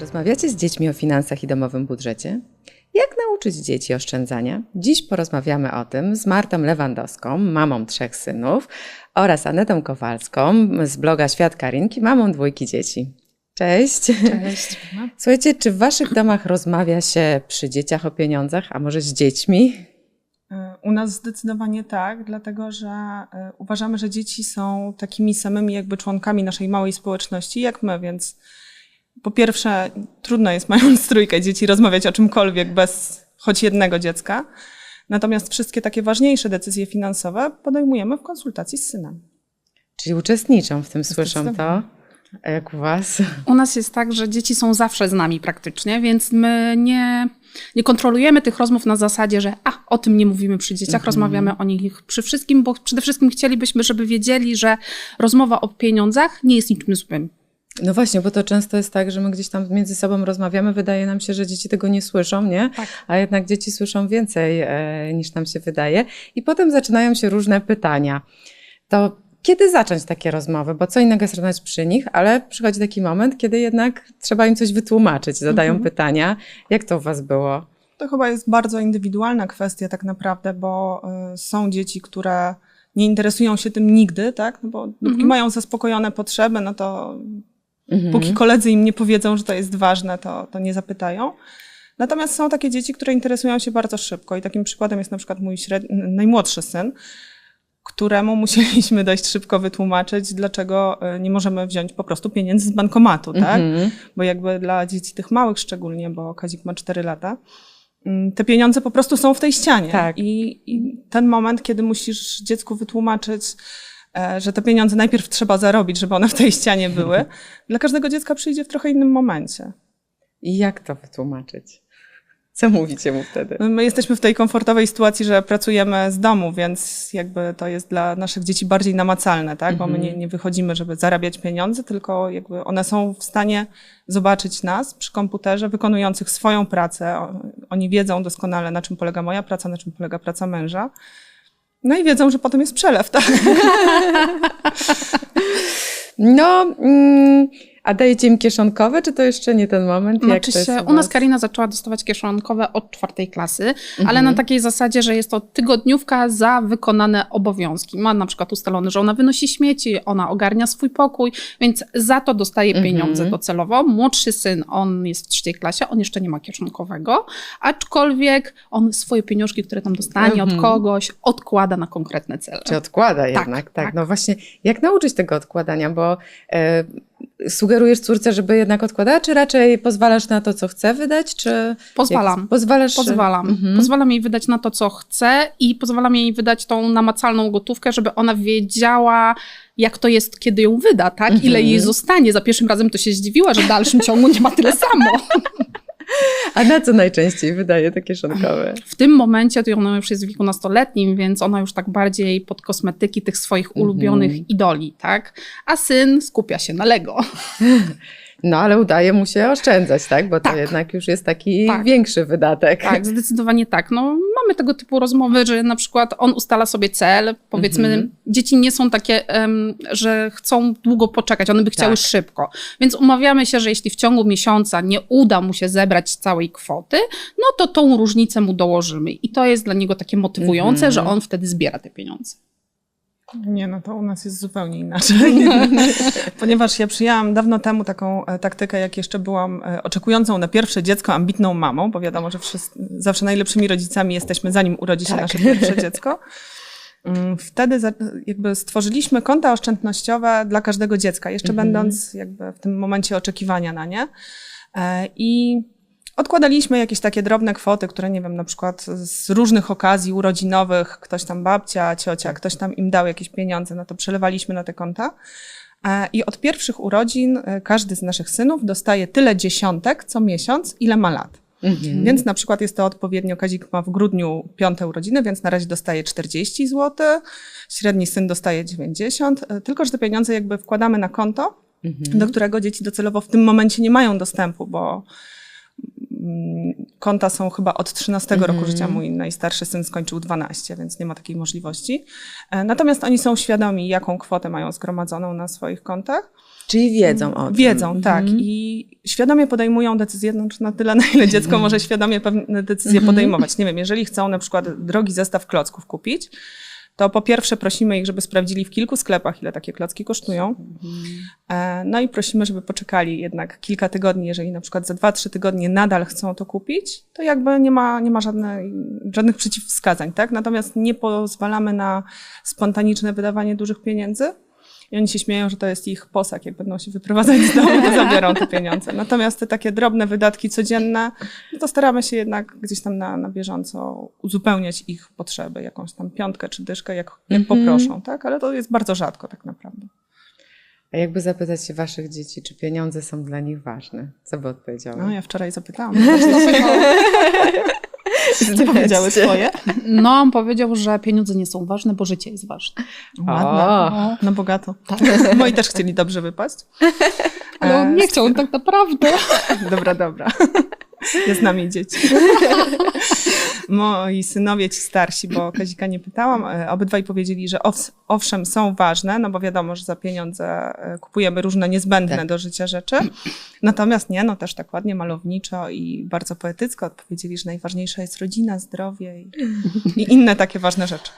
Rozmawiacie z dziećmi o finansach i domowym budżecie? Jak nauczyć dzieci oszczędzania? Dziś porozmawiamy o tym z Martą Lewandowską, mamą trzech synów, oraz Anetą Kowalską z bloga Świat Karinki, mamą dwójki dzieci. Cześć. Cześć. Słuchajcie, czy w waszych domach rozmawia się przy dzieciach o pieniądzach, a może z dziećmi? U nas zdecydowanie tak, dlatego że e, uważamy, że dzieci są takimi samymi jakby członkami naszej małej społeczności jak my, więc po pierwsze trudno jest mając trójkę dzieci rozmawiać o czymkolwiek bez choć jednego dziecka. Natomiast wszystkie takie ważniejsze decyzje finansowe podejmujemy w konsultacji z synem. Czyli uczestniczą w tym, słyszą to? A jak u was? U nas jest tak, że dzieci są zawsze z nami praktycznie, więc my nie, nie kontrolujemy tych rozmów na zasadzie, że a, o tym nie mówimy przy dzieciach, Mhm. rozmawiamy o nich przy wszystkim, bo przede wszystkim chcielibyśmy, żeby wiedzieli, że rozmowa o pieniądzach nie jest niczym złym. No właśnie, bo to często jest tak, że my gdzieś tam między sobą rozmawiamy, wydaje nam się, że dzieci tego nie słyszą, nie? Tak. A jednak dzieci słyszą więcej e, niż nam się wydaje. I potem zaczynają się różne pytania. To kiedy zacząć takie rozmowy? Bo co innego jest rozmawiać przy nich, ale przychodzi taki moment, kiedy jednak trzeba im coś wytłumaczyć, zadają Mhm. pytania. Jak to u was było? To chyba jest bardzo indywidualna kwestia tak naprawdę, bo y, są dzieci, które nie interesują się tym nigdy, tak? No bo dopóki Mhm. mają zaspokojone potrzeby, no to Mhm. póki koledzy im nie powiedzą, że to jest ważne, to, to nie zapytają. Natomiast są takie dzieci, które interesują się bardzo szybko i takim przykładem jest na przykład mój najmłodszy syn, któremu musieliśmy dość szybko wytłumaczyć, dlaczego y, nie możemy wziąć po prostu pieniędzy z bankomatu, tak? Mhm. Bo jakby dla dzieci tych małych szczególnie, bo Kazik ma 4 lata, mm, te pieniądze po prostu są w tej ścianie. Tak. I, I ten moment, kiedy musisz dziecku wytłumaczyć, e, że te pieniądze najpierw trzeba zarobić, żeby one w tej ścianie były, dla każdego dziecka przyjdzie w trochę innym momencie. I jak to wytłumaczyć? Co mówicie mu wtedy? My jesteśmy w tej komfortowej sytuacji, że pracujemy z domu, więc jakby to jest dla naszych dzieci bardziej namacalne, tak? Bo my nie, nie wychodzimy, żeby zarabiać pieniądze, tylko jakby one są w stanie zobaczyć nas przy komputerze, wykonujących swoją pracę. Oni wiedzą doskonale, na czym polega moja praca, na czym polega praca męża. No i wiedzą, że potem jest przelew, tak? No, mm, a dajecie im kieszonkowe, czy to jeszcze nie ten moment? Jak Znaczy to jest się, u nas? Karina zaczęła dostawać kieszonkowe od czwartej klasy, ale Mhm. na takiej zasadzie, że jest to tygodniówka za wykonane obowiązki. Ma na przykład ustalone, że ona wynosi śmieci, ona ogarnia swój pokój, więc za to dostaje Mhm. pieniądze docelowo. Młodszy syn, on jest w trzeciej klasie, on jeszcze nie ma kieszonkowego, aczkolwiek on swoje pieniążki, które tam dostanie Mhm. od kogoś, odkłada na konkretne cele. Czy odkłada jednak, tak, tak. No właśnie, jak nauczyć tego odkładania, bo e, sugerujesz córce, żeby jednak odkładała, czy raczej pozwalasz na to, co chce wydać, czy... Pozwalam. Jak, pozwalasz... Pozwalam. Mhm. Pozwalam jej wydać na to, co chce i pozwalam jej wydać tą namacalną gotówkę, żeby ona wiedziała, jak to jest, kiedy ją wyda, tak? Ile Mhm. jej zostanie. Za pierwszym razem to się zdziwiła, że w dalszym ciągu nie ma tyle samo. A na co najczęściej wydaje te kieszonkowe? W tym momencie to ona już jest w wieku nastoletnim, więc ona już tak bardziej pod kosmetyki tych swoich Mhm. ulubionych idoli, tak? A syn skupia się na Lego. No, ale udaje mu się oszczędzać, tak? Bo to Tak. jednak już jest taki Tak. większy wydatek. Tak, zdecydowanie tak. No, mamy tego typu rozmowy, że na przykład on ustala sobie cel, powiedzmy, Mhm. dzieci nie są takie, em, że chcą długo poczekać, one by chciały Tak. szybko. Więc umawiamy się, że jeśli w ciągu miesiąca nie uda mu się zebrać całej kwoty, no to tą różnicę mu dołożymy. I to jest dla niego takie motywujące, Mhm. że on wtedy zbiera te pieniądze. Nie, no to u nas jest zupełnie inaczej. Ponieważ ja przyjęłam dawno temu taką e, taktykę, jak jeszcze byłam e, oczekującą na pierwsze dziecko, ambitną mamą, bo wiadomo, że wszyscy, zawsze najlepszymi rodzicami jesteśmy, zanim urodzi się Tak. nasze pierwsze dziecko. Mm, Wtedy jakby stworzyliśmy konta oszczędnościowe dla każdego dziecka, jeszcze Mhm. będąc jakby w tym momencie oczekiwania na nie. E, I Odkładaliśmy jakieś takie drobne kwoty, które nie wiem, na przykład z różnych okazji urodzinowych, ktoś tam babcia, ciocia, ktoś tam im dał jakieś pieniądze, no to przelewaliśmy na te konta. E, I od pierwszych urodzin e, każdy z naszych synów dostaje tyle dziesiątek co miesiąc, ile ma lat. Mhm. Więc na przykład jest to odpowiednio, Kazik ma w grudniu piąte urodziny, więc na razie dostaje 40 zł, średni syn dostaje 90, e, tylko że te pieniądze jakby wkładamy na konto, Mhm. do którego dzieci docelowo w tym momencie nie mają dostępu, bo konta są chyba od 13 roku Mhm. życia. Mój najstarszy syn skończył 12, więc nie ma takiej możliwości. E, Natomiast oni są świadomi, jaką kwotę mają zgromadzoną na swoich kontach. Czyli wiedzą o tym. Wiedzą, tak. Mhm. I świadomie podejmują decyzje, no, na tyle, na ile dziecko może świadomie pewne decyzje Mhm. podejmować. Nie wiem, jeżeli chcą na przykład drogi zestaw klocków kupić, to po pierwsze prosimy ich, żeby sprawdzili w kilku sklepach, ile takie klocki kosztują. E, No i prosimy, żeby poczekali jednak kilka tygodni, jeżeli na przykład za 2-3 tygodnie nadal chcą to kupić, to jakby nie ma, nie ma żadnej, żadnych przeciwwskazań, tak? Natomiast nie pozwalamy na spontaniczne wydawanie dużych pieniędzy. I oni się śmieją, że to jest ich posag. Jak będą się wyprowadzać z domu, to zabiorą te pieniądze. Natomiast te takie drobne wydatki codzienne, no to staramy się jednak gdzieś tam na, na bieżąco uzupełniać ich potrzeby. Jakąś tam piątkę czy dyszkę, jak, jak Mhm. poproszą, tak? Ale to jest bardzo rzadko tak naprawdę. A jakby zapytać się waszych dzieci, czy pieniądze są dla nich ważne? Co by odpowiedziały? No, ja wczoraj zapytałam. Co powiedziały swoje? No, on powiedział, że pieniądze nie są ważne, bo życie jest ważne. Ładne. O. No bogato. Moi też chcieli dobrze wypaść. Ale on nie chciał, on tak naprawdę. Dobra, dobra. Jest z nami dzieci. Moi synowie, ci starsi, bo Kazika nie pytałam, e, obydwaj powiedzieli, że ows- owszem, są ważne, no bo wiadomo, że za pieniądze e, kupujemy różne niezbędne Tak. do życia rzeczy. Natomiast nie, no też tak ładnie, malowniczo i bardzo poetycko odpowiedzieli, że najważniejsza jest rodzina, zdrowie i, i inne takie ważne rzeczy.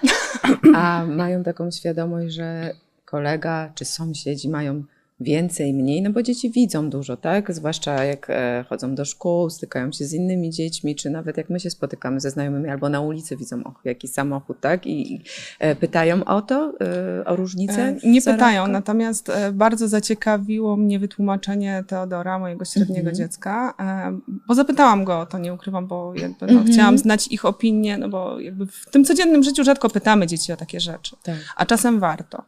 A mają taką świadomość, że kolega czy sąsiedzi mają więcej, mniej, no bo dzieci widzą dużo, tak? Zwłaszcza jak e, chodzą do szkół, stykają się z innymi dziećmi, czy nawet jak my się spotykamy ze znajomymi albo na ulicy widzą, och, jaki samochód, tak? I, i e, pytają o to, e, o różnicę? Nie pytają, natomiast bardzo zaciekawiło mnie wytłumaczenie Teodora, mojego średniego Mhm. dziecka, bo zapytałam go o to, nie ukrywam, bo jakby, no, Mhm. chciałam znać ich opinię, no bo jakby w tym codziennym życiu rzadko pytamy dzieci o takie rzeczy, Tak. a czasem warto.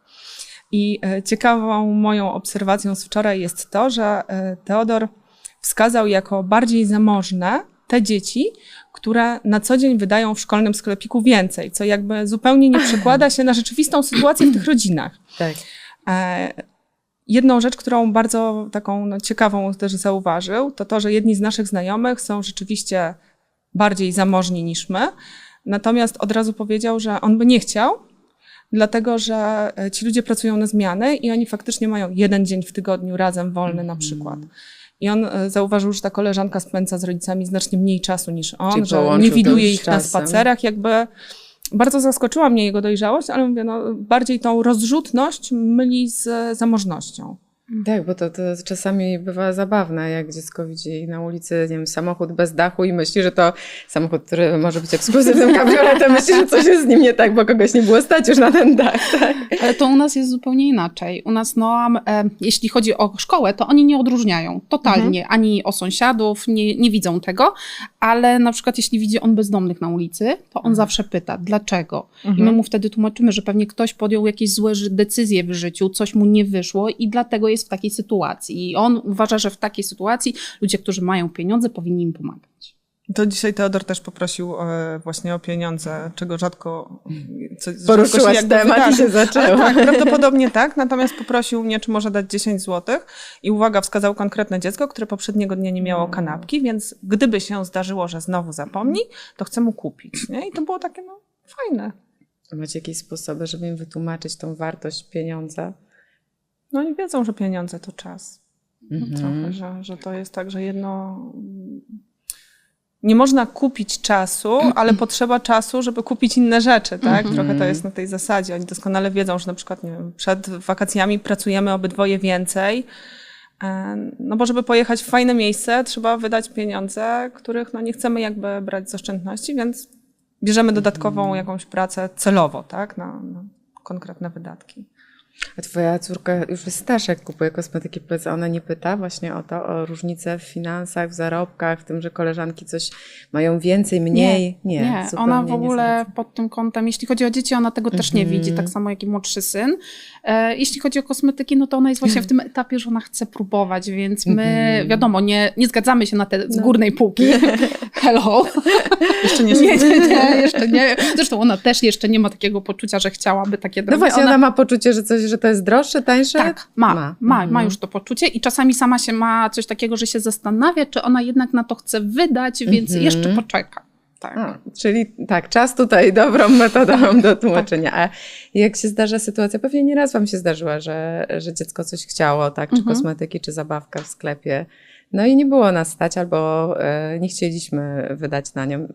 I e, ciekawą moją obserwacją z wczoraj jest to, że e, Teodor wskazał jako bardziej zamożne te dzieci, które na co dzień wydają w szkolnym sklepiku więcej, co jakby zupełnie nie przekłada się na rzeczywistą sytuację w tych rodzinach. Tak. E, Jedną rzecz, którą bardzo taką no, ciekawą też zauważył, to to, że jedni z naszych znajomych są rzeczywiście bardziej zamożni niż my. Natomiast od razu powiedział, że on by nie chciał, dlatego że e, ci ludzie pracują na zmiany i oni faktycznie mają jeden dzień w tygodniu razem wolny na przykład. I on e, zauważył, że ta koleżanka spędza z rodzicami znacznie mniej czasu niż on, Czyli że nie widuje ich na spacerach, jakby bardzo zaskoczyła mnie jego dojrzałość, ale mówię, no, bardziej tą rozrzutność myli z zamożnością. Tak, bo to, to czasami bywa zabawne, jak dziecko widzi na ulicy, nie wiem, samochód bez dachu i myśli, że to samochód, który może być ekskluzywnym kabrioletem, myśli, że coś jest z nim nie tak, bo kogoś nie było stać już na ten dach, tak? Ale to u nas jest zupełnie inaczej. U nas, no, e, jeśli chodzi o szkołę, to oni nie odróżniają totalnie ani o sąsiadów, nie, nie widzą tego, ale na przykład jeśli widzi on bezdomnych na ulicy, to on zawsze pyta, dlaczego? I my mu wtedy tłumaczymy, że pewnie ktoś podjął jakieś złe decyzje w życiu, coś mu nie wyszło i dlatego jest w takiej sytuacji. I on uważa, że w takiej sytuacji ludzie, którzy mają pieniądze, powinni im pomagać. To dzisiaj Teodor też poprosił e, właśnie o pieniądze, czego rzadko, co, rzadko Poruszyłaś jakby temat i wydarzy. się zaczęło. Ale tak, prawdopodobnie tak, natomiast poprosił mnie, czy może dać 10 zł i uwaga, wskazał konkretne dziecko, które poprzedniego dnia nie miało kanapki, więc gdyby się zdarzyło, że znowu zapomni, to chcę mu kupić, nie? I to było takie, no, fajne. Macie jakieś sposoby, żeby im wytłumaczyć tą wartość pieniądza? No i wiedzą, że pieniądze to czas. No, Mhm. trochę, że, że to jest tak, że jedno. Nie można kupić czasu, ale potrzeba czasu, żeby kupić inne rzeczy, tak? Trochę to jest na tej zasadzie. Oni doskonale wiedzą, że na przykład nie wiem, przed wakacjami pracujemy obydwoje więcej. E, No bo żeby pojechać w fajne miejsce, trzeba wydać pieniądze, których no nie chcemy jakby brać z oszczędności, więc bierzemy dodatkową jakąś pracę celowo, tak? Na, na konkretne wydatki. A twoja córka już jest starsza, jak kupuje kosmetyki, powiedz, a ona nie pyta właśnie o to, o różnicę w finansach, w zarobkach, w tym, że koleżanki coś mają więcej, mniej? Nie, Nie, zupełnie ona w nie ogóle pod tym kątem, jeśli chodzi o dzieci, ona tego też nie Mhm. widzi, tak samo jak i młodszy syn. E, jeśli chodzi o kosmetyki, no to ona jest właśnie w tym etapie, że ona chce próbować, więc my, Mhm. wiadomo, nie, nie zgadzamy się na te z No. górnej półki. Hello. Jeszcze nie, Nie, nie, nie, jeszcze nie. Zresztą ona też jeszcze nie ma takiego poczucia, że chciałaby takie No drogi. właśnie, ona, ona ma poczucie, że coś że to jest droższe, tańsze? Tak, ma, ma, ma, Mhm. już to poczucie i czasami sama się ma coś takiego, że się zastanawia, czy ona jednak na to chce wydać, więc Mhm. jeszcze poczeka. Tak. A, czyli tak, czas tutaj dobrą metodą do tłumaczenia. A jak się zdarza sytuacja, pewnie nieraz wam się zdarzyła, że, że dziecko coś chciało, tak, czy Mhm. kosmetyki, czy zabawka w sklepie, no i nie było nas stać, albo e, nie chcieliśmy wydać na nią.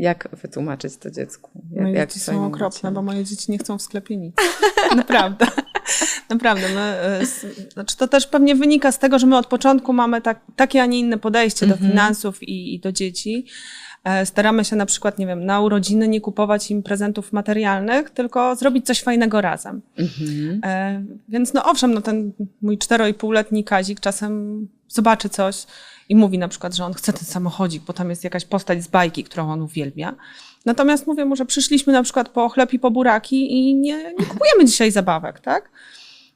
Jak wytłumaczyć to dziecku? Jak, Moje jak dzieci są okropne, bo moje dzieci nie chcą w sklepie nic. Naprawdę. Naprawdę. My, e, znaczy to też pewnie wynika z tego, że my od początku mamy tak, takie, a nie inne podejście do Mhm. finansów i, i do dzieci. E, Staramy się na przykład, nie wiem, na urodziny nie kupować im prezentów materialnych, tylko zrobić coś fajnego razem. Mhm. E, Więc no owszem, no ten mój cztero i półletni Kazik czasem zobaczy coś i mówi na przykład, że on chce ten samochodzik, bo tam jest jakaś postać z bajki, którą on uwielbia. Natomiast mówię mu, że przyszliśmy na przykład po chleb i po buraki i nie, nie kupujemy dzisiaj zabawek, tak?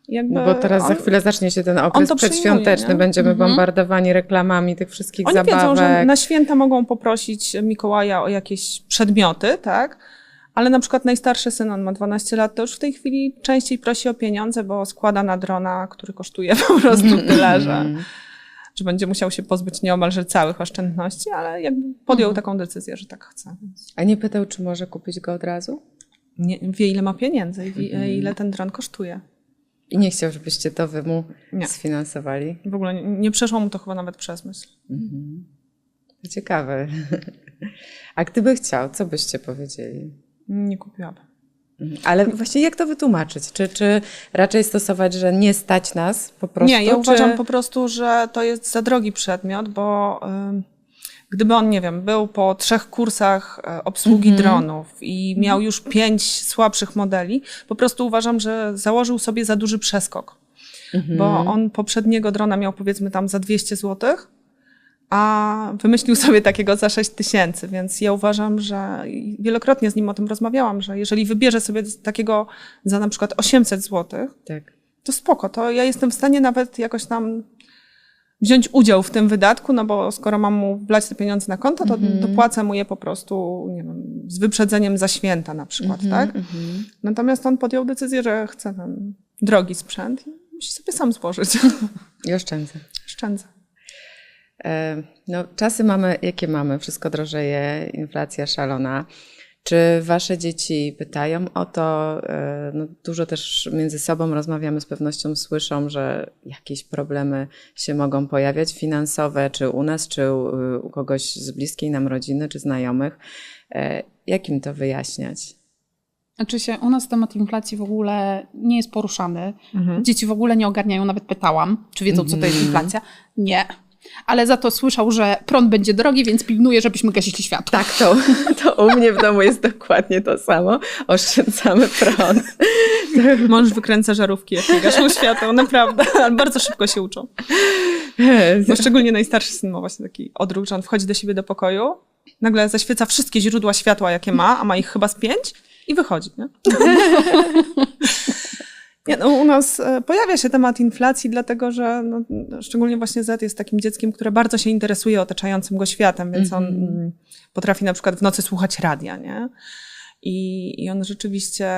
Jakby No bo teraz za on- chwilę zacznie się ten okres przyjmuje, przedświąteczny, będziemy Mhm. bombardowani reklamami tych wszystkich Oni zabawek. wiedzą, że na święta mogą poprosić Mikołaja o jakieś przedmioty, tak? Ale na przykład najstarszy syn, on ma 12 lat, to już w tej chwili częściej prosi o pieniądze, bo składa na drona, który kosztuje po prostu tyle, że. że będzie musiał się pozbyć nieomalże całych oszczędności, ale jakby podjął Mhm. taką decyzję, że tak chce. A nie pytał, czy może kupić go od razu? nie, wie, ile ma pieniędzy i wie, Mhm. ile ten dron kosztuje. I nie chciał, żebyście to wy mu Nie. sfinansowali. W ogóle nie, nie przeszło mu to chyba nawet przez myśl. Mhm. To ciekawe. A gdyby chciał, co byście powiedzieli? Nie kupiłabym. Mhm. Ale właśnie jak to wytłumaczyć? Czy, czy raczej stosować, że nie stać nas po prostu? Nie, ja czy... uważam po prostu, że to jest za drogi przedmiot, bo ym, gdyby on, nie wiem, był po trzech kursach e, obsługi Mhm. dronów i miał już pięć słabszych modeli, po prostu uważam, że założył sobie za duży przeskok, Mhm. bo on poprzedniego drona miał powiedzmy tam za 200 złotych, a wymyślił sobie takiego za 6 tysięcy, więc ja uważam, że wielokrotnie z nim o tym rozmawiałam, że jeżeli wybierze sobie takiego za na przykład 800 złotych, Tak. to spoko, to ja jestem w stanie nawet jakoś tam wziąć udział w tym wydatku, no bo skoro mam mu wlać te pieniądze na konto, to Mhm. dopłacę mu je po prostu, nie wiem, z wyprzedzeniem za święta na przykład, tak? Mhm. Natomiast on podjął decyzję, że chce ten drogi sprzęt i musi sobie sam złożyć. I oszczędzę. Szczędzę. E, No, czasy mamy, jakie mamy, wszystko drożeje, inflacja szalona. Czy wasze dzieci pytają o to? E, No, dużo też między sobą rozmawiamy, z pewnością słyszą, że jakieś problemy się mogą pojawiać finansowe, czy u nas, czy u, kogoś z bliskiej nam rodziny, czy znajomych. E, Jak im to wyjaśniać? Znaczy się, u nas temat inflacji w ogóle nie jest poruszany. Mhm. Dzieci w ogóle nie ogarniają, nawet pytałam, czy wiedzą, co to jest Mhm. inflacja. Nie. Ale za to słyszał, że prąd będzie drogi, więc pilnuje, żebyśmy gasili światło. Tak, to, to u mnie w domu jest dokładnie to samo. Oszczędzamy prąd. Mąż wykręca żarówki, jak nie gaszą świateł, naprawdę, ale bardzo szybko się uczą. No, szczególnie najstarszy syn ma właśnie taki odruch, że on wchodzi do siebie do pokoju, nagle zaświeca wszystkie źródła światła, jakie ma, a ma ich chyba z pięć i wychodzi, nie? Nie, no, u nas e, pojawia się temat inflacji, dlatego że no, szczególnie właśnie Z jest takim dzieckiem, które bardzo się interesuje otaczającym go światem, więc on Mhm. mm, potrafi na przykład w nocy słuchać radia, nie? I, I on rzeczywiście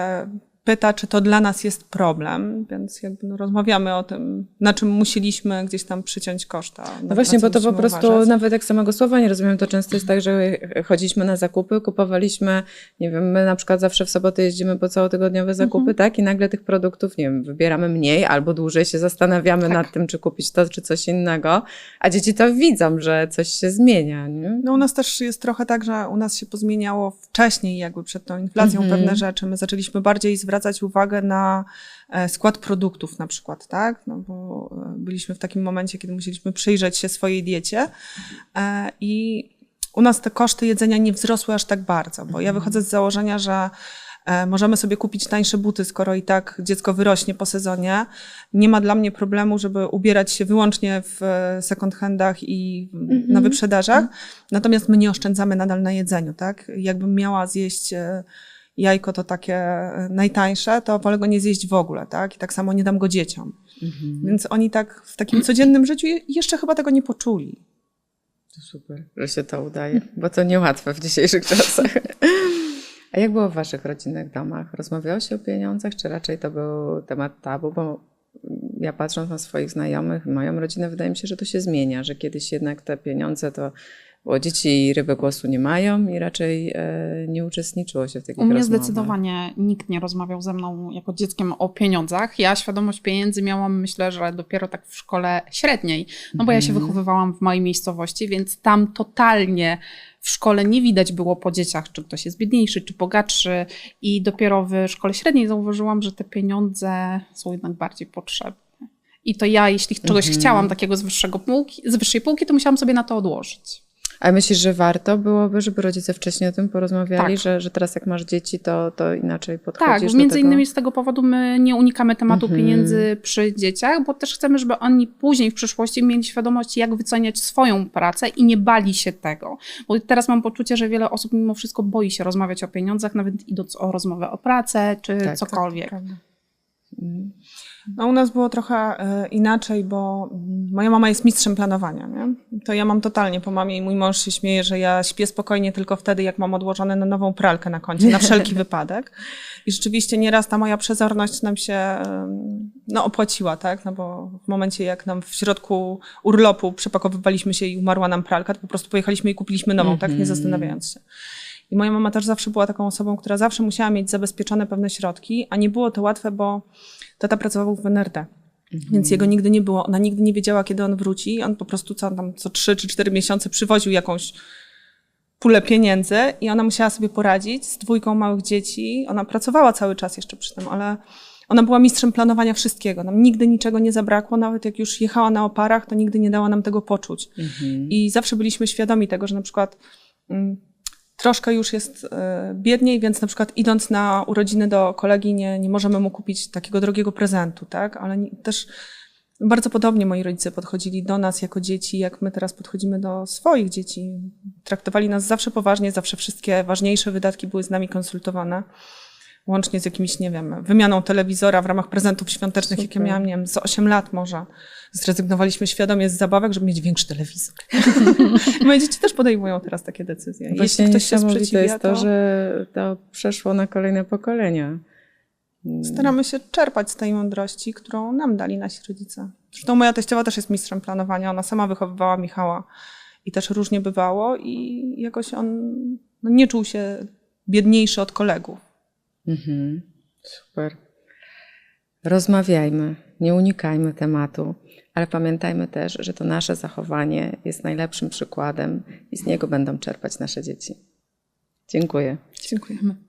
pyta, czy to dla nas jest problem, więc jakby no, rozmawiamy o tym, na czym musieliśmy gdzieś tam przyciąć koszta. No właśnie, bo to po prostu uważać. nawet jak samego słowa nie rozumiem, to często jest tak, że chodziliśmy na zakupy, kupowaliśmy, nie wiem, my na przykład zawsze w sobotę jeździmy po całotygodniowe zakupy, tak? I nagle tych produktów, nie wiem, wybieramy mniej albo dłużej się zastanawiamy Tak. nad tym, czy kupić to, czy coś innego, a dzieci to widzą, że coś się zmienia, nie? No u nas też jest trochę tak, że u nas się pozmieniało wcześniej, jakby przed tą inflacją Mhm. pewne rzeczy. My zaczęliśmy bardziej zwracać uwagę na e, skład produktów na przykład, tak? No bo e, byliśmy w takim momencie, kiedy musieliśmy przyjrzeć się swojej diecie e, i u nas te koszty jedzenia nie wzrosły aż tak bardzo, bo ja wychodzę z założenia, że możemy sobie kupić tańsze buty, skoro i tak dziecko wyrośnie po sezonie. Nie ma dla mnie problemu, żeby ubierać się wyłącznie w second handach i w- na wyprzedażach. Natomiast my nie oszczędzamy nadal na jedzeniu, tak? Jakbym miała zjeść jajko to takie e, najtańsze, to wolę go nie zjeść w ogóle, tak? I tak samo nie dam go dzieciom. Mhm. Więc oni tak w takim codziennym życiu je- jeszcze chyba tego nie poczuli. To super, że się to udaje, bo to niełatwe w dzisiejszych czasach. A jak było w waszych rodzinnych domach? Rozmawiało się o pieniądzach, czy raczej to był temat tabu? Bo ja patrząc na swoich znajomych, moją rodzinę, wydaje mi się, że to się zmienia, że kiedyś jednak te pieniądze to bo dzieci ryby głosu nie mają i raczej e, nie uczestniczyło się w takich U mnie rozmowach. zdecydowanie nikt nie rozmawiał ze mną jako dzieckiem o pieniądzach. Ja świadomość pieniędzy miałam, myślę, że dopiero tak w szkole średniej. No bo ja się Mhm. wychowywałam w małej miejscowości, więc tam totalnie w szkole nie widać było po dzieciach, czy ktoś jest biedniejszy, czy bogatszy. I dopiero w szkole średniej zauważyłam, że te pieniądze są jednak bardziej potrzebne. I to ja, jeśli czegoś Mhm. chciałam takiego z, wyższego półki, z wyższej półki, to musiałam sobie na to odłożyć. A myślisz, że warto byłoby, żeby rodzice wcześniej o tym porozmawiali, Tak. że, że teraz jak masz dzieci, to, to inaczej podchodzisz Tak, do między tego? innymi z tego powodu my nie unikamy tematu Mhm. pieniędzy przy dzieciach, bo też chcemy, żeby oni później w przyszłości mieli świadomość, jak wyceniać swoją pracę i nie bali się tego. Bo teraz mam poczucie, że wiele osób mimo wszystko boi się rozmawiać o pieniądzach, nawet idąc o rozmowę o pracę czy tak, cokolwiek. Prawda. Mm. No u nas było trochę e, inaczej, bo mm, moja mama jest mistrzem planowania, nie? To ja mam totalnie po mamie i mój mąż się śmieje, że ja śpię spokojnie tylko wtedy, jak mam odłożone na nową pralkę na koncie, na wszelki wypadek. I rzeczywiście nieraz ta moja przezorność nam się no, opłaciła, tak? No bo w momencie, jak nam w środku urlopu przepakowywaliśmy się i umarła nam pralka, to po prostu pojechaliśmy i kupiliśmy nową, tak? Nie Mhm. zastanawiając się. I moja mama też zawsze była taką osobą, która zawsze musiała mieć zabezpieczone pewne środki, a nie było to łatwe, bo tata pracował w NRD. Więc jego nigdy nie było. Ona nigdy nie wiedziała, kiedy on wróci. On po prostu co tam co trzy czy cztery miesiące przywoził jakąś pulę pieniędzy i ona musiała sobie poradzić z dwójką małych dzieci. Ona pracowała cały czas jeszcze przy tym, ale ona była mistrzem planowania wszystkiego. Nam nigdy niczego nie zabrakło, nawet jak już jechała na oparach, to nigdy nie dała nam tego poczuć. Mhm. I zawsze byliśmy świadomi tego, że na przykład mm, troszkę już jest e, biedniej, więc na przykład idąc na urodziny do kolegi nie, nie możemy mu kupić takiego drogiego prezentu, tak? Ale też bardzo podobnie moi rodzice podchodzili do nas jako dzieci, jak my teraz podchodzimy do swoich dzieci. Traktowali nas zawsze poważnie, zawsze wszystkie ważniejsze wydatki były z nami konsultowane. Łącznie z jakimiś, nie wiem, wymianą telewizora w ramach prezentów świątecznych, jakie Super. miałam, nie wiem, z 8 lat może. Zrezygnowaliśmy świadomie z zabawek, żeby mieć większy telewizor. Moje dzieci też podejmują teraz takie decyzje. Jeśli Właśnie ktoś się sprzeciwia, jest to, że to przeszło na kolejne pokolenia. Staramy się czerpać z tej mądrości, którą nam dali nasi rodzice. Zresztą moja teściowa też jest mistrzem planowania. Ona sama wychowywała Michała i też różnie bywało i jakoś on no, nie czuł się biedniejszy od kolegów. Mhm. Super. Rozmawiajmy, nie unikajmy tematu, ale pamiętajmy też, że to nasze zachowanie jest najlepszym przykładem i z niego będą czerpać nasze dzieci. Dziękuję. Dziękujemy.